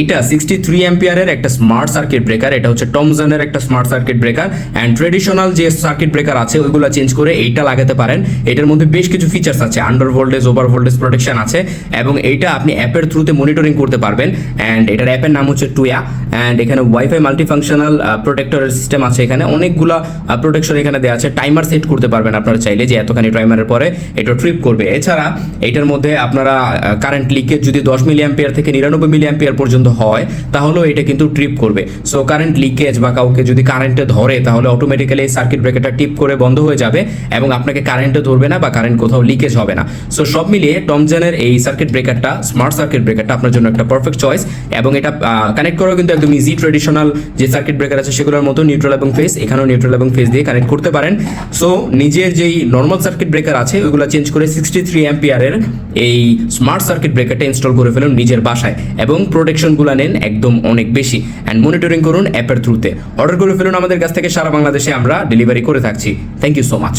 এইটা sixty three অ্যাম্পিয়ারের একটা স্মার্ট সার্কিট ব্রেকার এটা হচ্ছে টমজনের একটা smart circuit breaker and traditional যে সার্কিট ব্রেকার আছে, ওইগুলো চেঞ্জ করে এইটা লাগাতে পারেন। এটার মধ্যে বেশ কিছু ফিচার্স আছে under voltage over voltage protection আছে, এবং এইটা আপনি অ্যাপের থ্রুতে মনিটরিং করতে পারবেন অ্যান্ড এটার অ্যাপের নাম হচ্ছে টুয়া অ্যান্ড এখানে ওয়াইফাই মাল্টিফাংশনাল প্রোটেক্টরের সিস্টেম আছে এখানে। অনেকগুলা প্রোটেকশন এখানে দেওয়া আছে। টাইমার সেট করতে পারবেন আপনারা চাইলে যে এতখানি টাইমারের পরে এটা ট্রিপ করবে। এছাড়া, এটার মধ্যে আপনারা কারেন্ট লিকেজ যদি দশ মিলি অ্যাম্পিয়ার থেকে নিরানব্বই মিলি অ্যাম্পিয়ার পর্যন্ত হয়, তাহলেও এটা কিন্তু ট্রিপ করবে। সো কারেন্ট লিকেজ বা কাউকে যদি কারেন্টে ধরে, তাহলে অটোমেটিক্যালি সার্কিট ব্রেকারটা টিপ করে বন্ধ হয়ে যাবে এবং আপনাকে কারেন্টে ধরবে না বা কারেন্ট কোথাও লিকেজ হবে না। সো সব মিলিয়ে টমজেনের এই সার্কিট ব্রেকারটা স্মার্ট সার্কিট ব্রেকারটা আপনার জন্য একটা পারফেক্ট চয়েস এবং এটা কানেক্ট করাও কিন্তু একদম ইজি ট্রেডিশনাল যে সার্কিট ব্রেকার আছে সেগুলোর মতো নিউট্রাল এবং ফেস এখানেও নিউট্রাল এবং ফেস দিয়ে কানেক্ট করতে পারেন। সো নিজের যেই নর্মাল সার্কিট ব্রেকার আছে, ওইগুলো চেঞ্জ করে সিক্সটি থ্রি অ্যাম্পিয়ারের এই স্মার্ট সার্কিট ব্রেকারটা ইনস্টল করে ফেলুন নিজের বাসায় এবং প্রোটেকশনগুলো নেন একদম অনেক বেশি। অ্যান্ড মনিটরিং করুন অ্যাপের থ্রুতে অর্ডার করে ফেলুন আমাদের কাছ থেকে, সারা বাংলাদেশে আমরা ডেলিভারি করে থাকছি। Thank you so much